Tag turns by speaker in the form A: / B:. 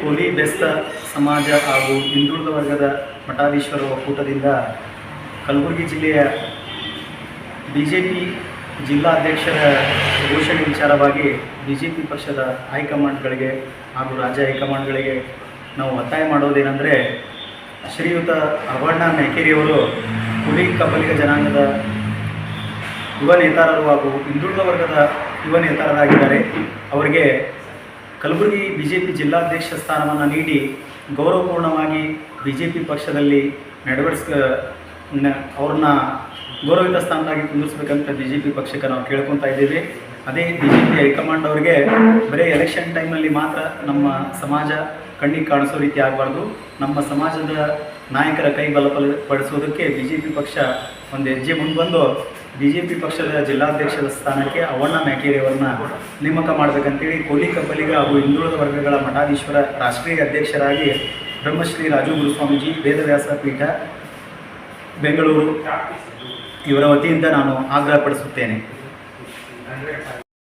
A: ಕೋಲಿ ಬೆಸ್ತ ಸಮಾಜ ಹಾಗೂ ಹಿಂದುಳಿದ ವರ್ಗದ ಮಠಾಧೀಶ್ವರ ಒಕ್ಕೂಟದಿಂದ ಕಲಬುರಗಿ ಜಿಲ್ಲೆಯ ಬಿ ಜೆ ಪಿ ಜಿಲ್ಲಾಧ್ಯಕ್ಷರ ಘೋಷಣೆ ವಿಚಾರವಾಗಿ ಬಿ ಜೆ ಪಿ ಪಕ್ಷದ ಹೈಕಮಾಂಡ್ಗಳಿಗೆ ಹಾಗೂ ರಾಜ್ಯ ಹೈಕಮಾಂಡ್ಗಳಿಗೆ ನಾವು ಒತ್ತಾಯ ಮಾಡೋದೇನೆಂದರೆ ಶ್ರೀಯುತ ಅವರ್ಣ ಮೇಕೇರಿಯವರು ಹುಲಿ ಕಬಲಿಗ ಜನಾಂಗದ ಯುವ ನೇತಾರರು ಹಾಗೂ ಹಿಂದುಳಿದ ವರ್ಗದ ಯುವ ನೇತಾರರಾಗಿದ್ದಾರೆ. ಅವರಿಗೆ ಕಲಬುರಗಿ ಬಿ ಜೆ ಪಿ ಜಿಲ್ಲಾಧ್ಯಕ್ಷ ಸ್ಥಾನವನ್ನು ನೀಡಿ ಗೌರವಪೂರ್ಣವಾಗಿ ಬಿ ಜೆ ಪಿ ಪಕ್ಷದಲ್ಲಿ ನಡವಡಿಸ ಅವ್ರನ್ನ ಗೌರವಿತ ಸ್ಥಾನದಾಗಿ ಕುಂದಿರ್ಸ್ಬೇಕಂತ ಬಿ ಜೆ ಪಿ ಪಕ್ಷಕ್ಕೆ ನಾವು ಕೇಳ್ಕೊತಾ ಇದ್ದೀವಿ. ಅದೇ ಬಿ ಜೆ ಪಿ ಹೈಕಮಾಂಡ್ ಅವರಿಗೆ ಬರೀ ಎಲೆಕ್ಷನ್ ಟೈಮಲ್ಲಿ ಮಾತ್ರ ನಮ್ಮ ಸಮಾಜ ಕಣ್ಣಿಗೆ ಕಾಣಿಸೋ ರೀತಿ ಆಗಬಾರ್ದು. ನಮ್ಮ ಸಮಾಜದ ನಾಯಕರ ಕೈ ಬಲಪಡಿಸೋದಕ್ಕೆ ಪಡಿಸೋದಕ್ಕೆ ಬಿ ಜೆ ಪಿ ಪಕ್ಷ ಒಂದು ಹೆಜ್ಜೆ ಮುಂದೆ ಬಂದು ಬಿ ಜೆ ಪಿ ಪಕ್ಷದ ಜಿಲ್ಲಾಧ್ಯಕ್ಷರ ಸ್ಥಾನಕ್ಕೆ ಅವಣ್ಣ ಮ್ಯಾಕೇರಿಯವರನ್ನ ನೇಮಕ ಮಾಡಬೇಕಂತೇಳಿ ಕೋಲಿ ಕಬ್ಬಲಿಗ ಹಾಗೂ ಹಿಂದುಳಿದ ವರ್ಗಗಳ ಮಠಾಧೀಶ್ವರ ರಾಷ್ಟ್ರೀಯ ಅಧ್ಯಕ್ಷರಾಗಿ ಬ್ರಹ್ಮಶ್ರೀ ರಾಜು ಗುರುಸ್ವಾಮೀಜಿ ವೇದವ್ಯಾಸ ಪೀಠ ಬೆಂಗಳೂರು ಇವರ ವತಿಯಿಂದ ನಾನು ಆಗ್ರಹಪಡಿಸುತ್ತೇನೆ.